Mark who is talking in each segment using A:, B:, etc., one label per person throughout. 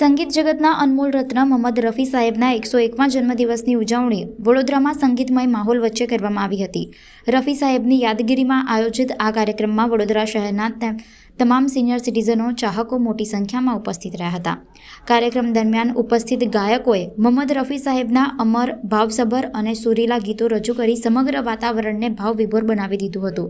A: સંગીત જગતના અનમોલ રત્ન મોહમ્મદ રફી સાહેબના એકસો એકમાં જન્મદિવસની ઉજવણી વડોદરામાં સંગીતમય માહોલ વચ્ચે કરવામાં આવી હતી. રફી સાહેબની યાદગીરીમાં આયોજિત આ કાર્યક્રમમાં વડોદરા શહેરના તમામ સિનિયર સિટીઝનો ચાહકો મોટી સંખ્યામાં ઉપસ્થિત રહ્યા હતા. કાર્યક્રમ દરમિયાન ઉપસ્થિત ગાયકોએ મોહમ્મદ રફી સાહેબના અમર, ભાવસભર અને સુરીલા ગીતો રજૂ કરી સમગ્ર વાતાવરણને ભાવવિભોર બનાવી દીધું હતું.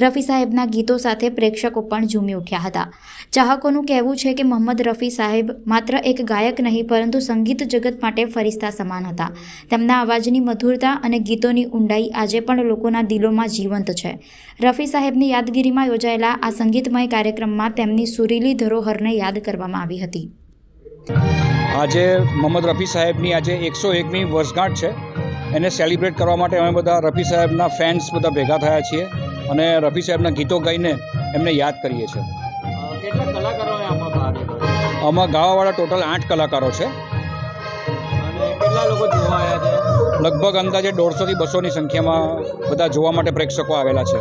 A: રફી સાહેબના ગીતો સાથે પ્રેક્ષકો પણ ઝૂમી ઉઠ્યા હતા. ચાહકોનું કહેવું છે કે મોહમ્મદ રફી સાહેબ માત્ર એક ગાયક નહીં, પરંતુ સંગીત જગત માટે ફરિસ્તા સમાન હતા. તેમના અવાજની મધુરતા અને ગીતોની ઊંડાઈ આજે પણ લોકોના દિલોમાં જીવંત છે. રફી સાહેબની યાદગીરીમાં યોજાયેલા આ સંગીતમય કાર્યક્રમમાં તેમની સુરીલી ધરોહરને યાદ કરવામાં આવી હતી.
B: આજે મોહમ્મદ રફી સાહેબની આજે એકસો એકમી વર્ષગાંઠ છે. એને સેલિબ્રેટ કરવા માટે અમે બધા રફી સાહેબના ફેન્સ બધા ભેગા થયા છીએ અને રફી સાહેબના ગીતો ગાઈને એમને યાદ કરીએ છીએ.
C: આમાં ભાગ લીધો
B: આમાં ગાવાવાળા ટોટલ આઠ કલાકારો છે.
C: અને કેટલા લોકો જોવા આવ્યા છે?
B: લગભગ અંદાજે દોઢસોથી બસોની સંખ્યામાં બધા જોવા માટે પ્રેક્ષકો આવેલા છે.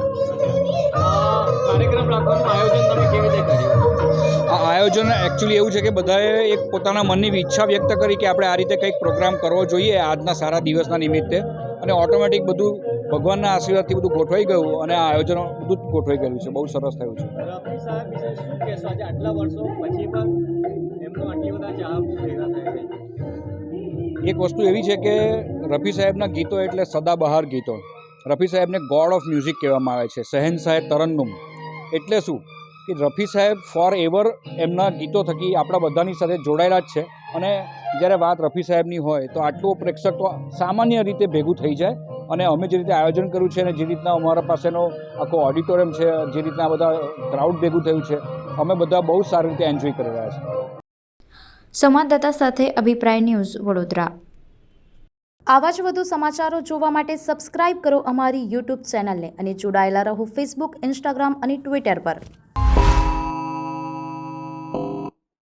C: આયોજન
B: એકચ્યુઅલી એવું છે કે બધાએ એક પોતાના મનની ઈચ્છા વ્યક્ત કરી કે આપણે આ રીતે કંઈક પ્રોગ્રામ કરવો જોઈએ આજના સારા દિવસના નિમિત્તે. અને ઓટોમેટિક બધું ભગવાનના આશીર્વાદથી બધું ગોઠવાઈ ગયું અને આ આયોજનો બધું જ ગોઠવાઈ ગયું છે. બહુ સરસ થયું છે. એક વસ્તુ એવી છે કે રફી સાહેબના ગીતો એટલે સદાબહાર ગીતો. રફી સાહેબને ગોડ ઓફ મ્યુઝિક કહેવામાં આવે છે. સહેન સાહેબ તરન્નુમ. એટલે શું? કે રફી સાહેબ ફોર એવર એમના ગીતો થકી આપણા બધાની સાથે જોડાયેલા જ છે. અને જ્યારે વાત રફી સાહેબની હોય તો આટલું પ્રેક્ષક તો સામાન્ય રીતે ભેગું થઈ જાય. અને અમે જે રીતે આયોજન કર્યું છે અને જે રીતના અમારા પાસેનો આખો ઓડિટોરિયમ છે, જે રીતના બધા ક્રાઉડ ભેગું થયું છે, અમે બધા બહુ સારી રીતે એન્જોય કરી રહ્યા છીએ.
A: સંવાદદાતા સાથે અભિપ્રાય ન્યૂઝ વડોદરા.
D: આવા જ વધુ સમાચારો જોવા માટે સબસ્ક્રાઇબ કરો અમારી યુટ્યુબ ચેનલને અને જોડાયેલા રહો ફેસબુક ઇન્સ્ટાગ્રામ અને ટ્વિટર પર.